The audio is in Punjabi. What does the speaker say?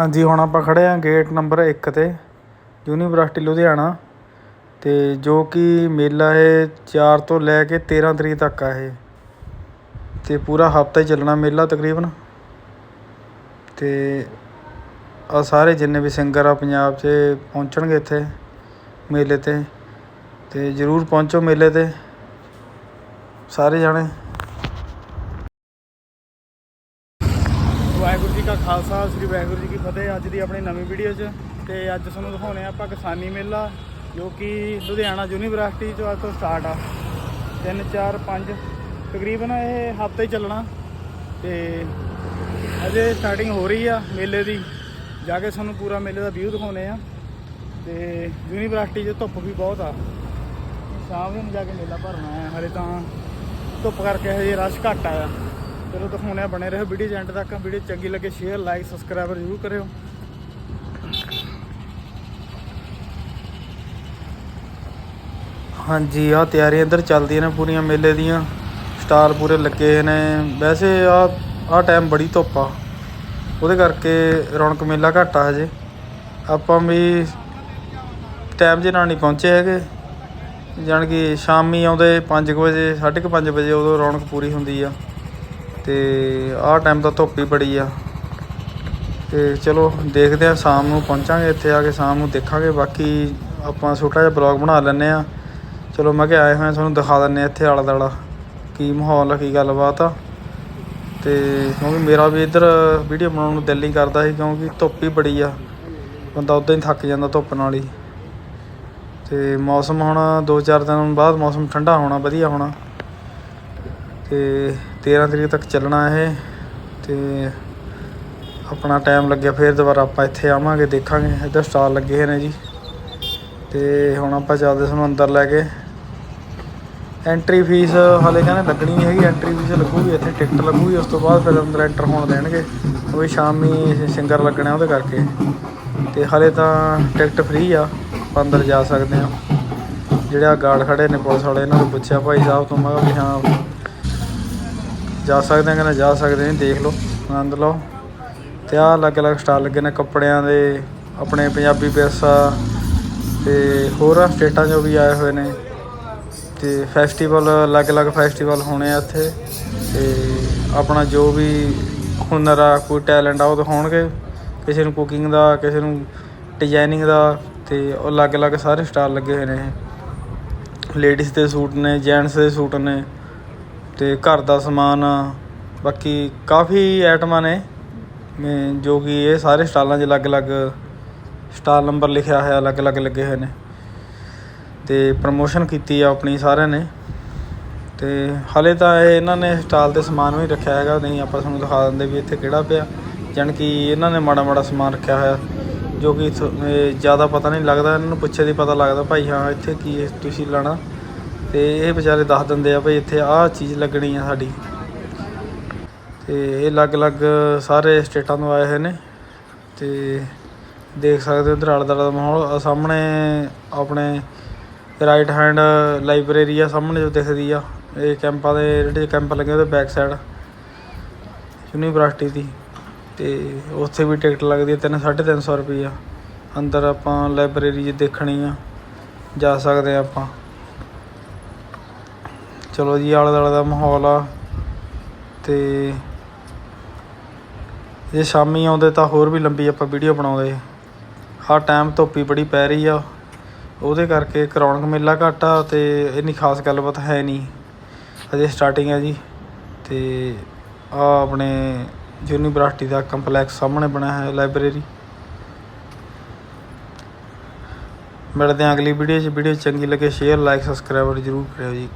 ਹਾਂਜੀ, ਹੁਣ ਆਪਾਂ ਖੜ੍ਹੇ ਹਾਂ ਗੇਟ ਨੰਬਰ ਇੱਕ ਤੇ, ਯੂਨੀਵਰਸਿਟੀ ਲੁਧਿਆਣਾ। ਅਤੇ ਜੋ ਕਿ ਮੇਲਾ ਇਹ ਚਾਰ ਤੋਂ ਲੈ ਕੇ 13 ਤਰੀਕ ਤੱਕ ਆ ਇਹ। ਅਤੇ ਪੂਰਾ ਹਫਤਾ ਹੀ ਚੱਲਣਾ ਮੇਲਾ ਤਕਰੀਬਨ। ਅਤੇ ਆ ਸਾਰੇ ਜਿੰਨੇ ਵੀ ਸਿੰਗਰ ਆ ਪੰਜਾਬ 'ਚ ਪਹੁੰਚਣਗੇ ਇੱਥੇ ਮੇਲੇ ਤੇ। ਅਤੇ ਜ਼ਰੂਰ ਪਹੁੰਚੋ ਮੇਲੇ ਤੇ, ਸਾਰੇ ਜਾਣੇ ਵਾਹਿਗੁਰੂ ਜੀ ਕਾ ਖਾਲਸਾ, ਸ੍ਰੀ ਵਾਹਿਗੁਰੂ ਜੀ ਕੀ ਫਤਿਹ। ਅੱਜ ਦੀ ਆਪਣੀ ਨਵੀਂ ਵੀਡੀਓ 'ਚ ਤੇ ਅੱਜ ਤੁਹਾਨੂੰ ਦਿਖਾਉਣੇ ਆ ਆਪਾਂ ਕਿਸਾਨੀ ਮੇਲਾ, ਜੋ ਕਿ ਲੁਧਿਆਣਾ ਯੂਨੀਵਰਸਿਟੀ ਤੋਂ ਅੱਜ ਤੋਂ ਸਟਾਰਟ ਆ। 3 4 5 ਤਕਰੀਬਨ ਇਹ ਹਫ਼ਤੇ ਹੀ ਚੱਲਣਾ। ਤੇ ਅਜੇ ਸਟਾਰਟਿੰਗ ਹੋ ਰਹੀ ਆ ਮੇਲੇ ਦੀ। ਜਾ ਕੇ ਤੁਹਾਨੂੰ ਪੂਰਾ ਮੇਲੇ ਦਾ ਵਿਊ ਦਿਖਾਉਣੇ ਆ। ਤੇ ਯੂਨੀਵਰਸਿਟੀ 'ਚ ਧੁੱਪ ਵੀ ਬਹੁਤ ਆ। ਸ਼ਾਮ ਨੂੰ ਜਾ ਕੇ ਮੇਲਾ ਭਰਨਾ ਹੈ ਹਰੇ ਤਾਂ ਧੁੱਪ ਕਰਕੇ ਹਜੇ ਰਸ਼ ਘੱਟ ਆਇਆ। ਚਲੋ ਦਿਖਾਉਣੇ ਬਣੇ ਰਹੋ ਵੀਡੀਓ ਚ ਤੱਕ, ਵੀਡੀਓ ਚੰਗੀ ਲੱਗੇ ਸ਼ੇਅਰ ਲਾਈਕ ਸਬਸਕ੍ਰਾਈਬਰ ਜ਼ਰੂਰ ਕਰਿਓ। ਹਾਂਜੀ ਆ ਤਿਆਰੀਆਂ ਇੱਧਰ ਚੱਲਦੀਆਂ ਨੇ ਪੂਰੀਆਂ ਮੇਲੇ ਦੀਆਂ। ਸਟਾਲ ਪੂਰੇ ਲੱਗੇ ਨੇ। ਵੈਸੇ ਆ ਆ ਟਾਈਮ ਬੜੀ ਧੁੱਪ ਆ। ਉਹਦੇ ਕਰਕੇ ਰੌਣਕ ਮੇਲਾ ਘੱਟ ਆ ਹਜੇ। ਆਪਾਂ ਵੀ ਟਾਈਮ ਜੇ ਨਾਲ ਨਹੀਂ ਪਹੁੰਚੇ ਹੈਗੇ। ਜਾਣ ਕਿ ਸ਼ਾਮੀ ਆਉਂਦੇ 5 ਵਜੇ 5:30 ਵਜੇ ਉਦੋਂ ਰੌਣਕ ਪੂਰੀ ਹੁੰਦੀ ਆ। ਤੇ ਆਹ ਟਾਈਮ ਤਾਂ ਧੁੱਪ ਹੀ ਬੜੀ ਆ। ਤੇ ਚਲੋ, ਦੇਖਦੇ ਆ ਸ਼ਾਮ ਨੂੰ ਪਹੁੰਚਾਂਗੇ ਇੱਥੇ ਆ ਕੇ, ਸ਼ਾਮ ਨੂੰ ਦੇਖਾਂਗੇ। ਬਾਕੀ ਆਪਾਂ ਛੋਟਾ ਜਿਹਾ ਬਲੌਗ ਬਣਾ ਲੈਂਦੇ ਆ ਚਲੋ, ਮੈਂ ਕਿਹਾ ਆਏ ਹੋਏ ਤੁਹਾਨੂੰ ਦਿਖਾ ਦਿੰਨੇ ਆ ਇੱਥੇ ਆਲਾ ਦਾਲਾ ਕੀ ਮਾਹੌਲ ਆ, ਕੀ ਗੱਲਬਾਤ ਆ। ਤੇ ਕਿਉਂਕਿ ਮੇਰਾ ਵੀ ਇੱਧਰ ਵੀਡੀਓ ਬਣਾਉਣ ਨੂੰ ਦਿਲ ਨਹੀਂ ਕਰਦਾ ਸੀ, ਕਿਉਂਕਿ ਧੁੱਪ ਹੀ ਬੜੀ ਆ। ਬੰਦਾ ਉਦਾਂ ਹੀ ਥੱਕ ਜਾਂਦਾ ਧੁੱਪ ਨਾਲ ਹੀ। ਤੇ ਮੌਸਮ ਹੁਣ 2-4 ਦਿਨ ਬਾਅਦ ਮੌਸਮ ਠੰਡਾ ਹੋਣਾ, ਵਧੀਆ ਹੋਣਾ। ਤੇ 13 ਤਰੀਕ ਤੱਕ ਚੱਲਣਾ ਇਹ ਤੇ ਆਪਣਾ ਟਾਈਮ ਲੱਗਿਆ, ਫਿਰ ਦੁਬਾਰਾ ਆਪਾਂ ਇੱਥੇ ਆਵਾਂਗੇ, ਦੇਖਾਂਗੇ, ਇੱਧਰ ਸਟਾਲ ਲੱਗੇ ਹੋਏ ਨੇ ਜੀ। ਤੇ ਹੁਣ ਆਪਾਂ ਚੱਲਦੇ ਸਾਨੂੰ ਅੰਦਰ ਲੈ ਕੇ। ਐਂਟਰੀ ਫੀਸ ਹਾਲੇ ਕਹਿੰਦੇ ਲੱਗਣੀ ਨਹੀਂ ਹੈਗੀ ਐਂਟਰੀ ਫੀਸ ਲੱਗੂਗੀ, ਇੱਥੇ ਟਿਕਟ ਲੱਗੂਗੀ, ਉਸ ਤੋਂ ਬਾਅਦ ਫਿਰ ਅੰਦਰ ਐਂਟਰ ਹੋਣ ਦੇਣਗੇ। ਉਹ ਵੀ ਸ਼ਾਮੀ ਸਿੰਗਰ ਲੱਗਣਾ ਉਹਦੇ ਕਰਕੇ। ਤੇ ਹਾਲੇ ਤਾਂ ਟਿਕਟ ਫ੍ਰੀ ਆ, ਆਪਾਂ ਅੰਦਰ ਜਾ ਸਕਦੇ ਆ ਜਿਹੜੇ ਗਾਰਡ ਖੜੇ ਨੇ ਪੁਲਿਸ ਵਾਲੇ, ਇਹਨਾਂ ਨੂੰ ਪੁੱਛਿਆ, ਭਾਈ ਸਾਹਿਬ ਤੋਂ, ਮੈਂ ਕਿਹਾ ਵੀ ਹਾਂ ਜਾ ਸਕਦੇ ਆ, ਕਹਿੰਦਾ ਜਾ ਸਕਦੇ ਨੇ ਦੇਖ ਲਓ, ਆਨੰਦ ਲਓ। ਤੇ ਆ ਅਲੱਗ-ਅਲੱਗ ਸਟਾਲ ਲੱਗੇ ਨੇ ਕੱਪੜਿਆਂ ਦੇ, ਆਪਣੇ ਪੰਜਾਬੀ ਵਿਰਸਾ ਤੇ ਹੋਰ ਸਟੇਟਾਂ 'ਚੋਂ ਵੀ ਆਏ ਹੋਏ ਨੇ। ਤੇ ਫੈਸਟੀਵਲ, ਅਲੱਗ-ਅਲੱਗ ਫੈਸਟੀਵਲ ਹੋਣੇ ਆ ਇੱਥੇ। ਤੇ ਆਪਣਾ ਜੋ ਵੀ ਹੁਨਰ ਆ, ਕੋਈ ਟੈਲੈਂਟ ਆ, ਉਹ ਦਿਖਾਉਣਗੇ। ਕਿਸੇ ਨੂੰ ਕੁਕਿੰਗ ਦਾ, ਕਿਸੇ ਨੂੰ ਡਿਜ਼ਾਈਨਿੰਗ ਦਾ, ਤੇ ਉਹ ਅਲੱਗ-ਅਲੱਗ ਸਾਰੇ ਸਟਾਲ ਲੱਗੇ ਹੋਏ ਨੇ। ਲੇਡੀਜ਼ ਦੇ ਸੂਟ ਨੇ ਜੈਂਟਸ ਦੇ ਸੂਟ ਨੇ। ਤੇ ਘਰ ਦਾ ਸਮਾਨ, ਬਾਕੀ ਕਾਫੀ ਆਈਟਮਾਂ ਨੇ। ਜੋ ਕਿ ਇਹ ਸਾਰੇ ਸਟਾਲਾਂ 'ਚ ਅਲੱਗ-ਅਲੱਗ ਸਟਾਲ ਨੰਬਰ ਲਿਖਿਆ ਹੋਇਆ, ਅਲੱਗ-ਅਲੱਗ ਲੱਗੇ ਹੋਏ ਨੇ। ਤੇ ਪ੍ਰਮੋਸ਼ਨ ਕੀਤੀ ਆ ਆਪਣੀ ਸਾਰਿਆਂ ਨੇ। ਤੇ ਹਲੇ ਤਾਂ ਇਹ ਇਹਨਾਂ ਨੇ ਸਟਾਲ ਤੇ ਸਮਾਨ ਵੀ ਰੱਖਿਆ ਹੈਗਾ, ਨਹੀਂ ਆਪਾਂ ਤੁਹਾਨੂੰ ਦਿਖਾ ਦਿੰਦੇ ਵੀ ਇੱਥੇ ਕਿਹੜਾ ਪਿਆ। ਜਾਣੀ ਕਿ ਇਹਨਾਂ ਨੇ ਮਾੜਾ ਮਾੜਾ ਸਮਾਨ ਰੱਖਿਆ ਹੋਇਆ, ਜੋ ਕਿ ਥੋ- ਜ਼ਿਆਦਾ ਪਤਾ ਨਹੀਂ ਲੱਗਦਾ, ਇਹਨਾਂ ਨੂੰ ਪੁੱਛੇ ਦੀ ਪਤਾ ਲੱਗਦਾ, ਭਾਈ ਹਾਂ, ਇੱਥੇ ਕੀ ਤੁਸੀਂ ਲੈਣਾ ਤੇ ਇਹ ਵਿਚਾਰੇ ਦੱਸ ਦਿੰਦੇ ਆ ਭਾਈ ਇੱਥੇ ਆਹ ਚੀਜ਼ ਲੱਗਣੀ ਆ ਸਾਡੀ। ਤੇ ਇਹ ਅਲੱਗ-ਅਲੱਗ ਸਾਰੇ ਸਟੇਟਾਂ ਤੋਂ ਆਏ ਹੋਏ ਨੇ। ਤੇ ਦੇਖ ਸਕਦੇ ਹੋ ਉਧਰ ਆਲਾ ਦਾ ਮਾਹੌਲ। ਸਾਹਮਣੇ ਆਪਣੇ ਰਾਈਟ ਹੈਂਡ ਲਾਇਬ੍ਰੇਰੀ ਆ ਸਾਹਮਣੇ ਜੋ ਦਿਖਦੀ ਆ। ਇਹ ਕੈਂਪਾਂ ਦੇ ਜਿਹੜੇ ਕੈਂਪ ਲੱਗੇ ਉਹਦੇ ਬੈਕ ਸਾਈਡ ਯੂਨੀਵਰਸਿਟੀ ਦੀ। ਤੇ ਉੱਥੇ ਵੀ ਟਿਕਟ ਲੱਗਦੀ ਹੈ ਤਿੰਨ, ਸਾਢੇ ਤਿੰਨ ਸੌ ਰੁਪਈਆ। ਅੰਦਰ ਆਪਾਂ ਲਾਇਬ੍ਰੇਰੀ 'ਚ ਦੇਖਣੀ ਆ, ਜਾ ਸਕਦੇ ਆ ਆਪਾਂ। ਚਲੋ ਜੀ, ਆਲੇ ਦੁਆਲੇ ਦਾ ਮਾਹੌਲ ਆ ਤੇ ਜੇ ਸ਼ਾਮੀ ਆਉਂਦੇ ਤਾਂ ਹੋਰ ਵੀ ਲੰਬੀ ਆਪਾਂ ਵੀਡੀਓ ਬਣਾਉਂਦੇ। ਹਰ ਟਾਈਮ ਧੁੱਪੀ ਬੜੀ ਪੈ ਰਹੀ ਆ। ਉਹਦੇ ਕਰਕੇ ਕਰੌਣਕ ਮੇਲਾ ਘੱਟ ਆ ਤੇ ਇੰਨੀ ਖਾਸ ਗੱਲਬਾਤ ਹੈ ਨਹੀਂ। ਅਜੇ ਸਟਾਰਟਿੰਗ ਹੈ ਜੀ ਤੇ ਆ ਆਪਣੇ ਯੂਨੀਵਰਸਿਟੀ ਦਾ ਕੰਪਲੈਕਸ ਸਾਹਮਣੇ ਬਣਿਆ ਹੈ ਲਾਇਬ੍ਰੇਰੀ। ਮਿਲਦੇ ਹਾਂ ਅਗਲੀ ਵੀਡੀਓ 'ਚ। ਵੀਡੀਓ ਚੰਗੀ ਲੱਗੇ ਸ਼ੇਅਰ ਲਾਈਕ ਸਬਸਕ੍ਰਾਈਬਰ ਜ਼ਰੂਰ ਕਰਿਓ ਜੀ।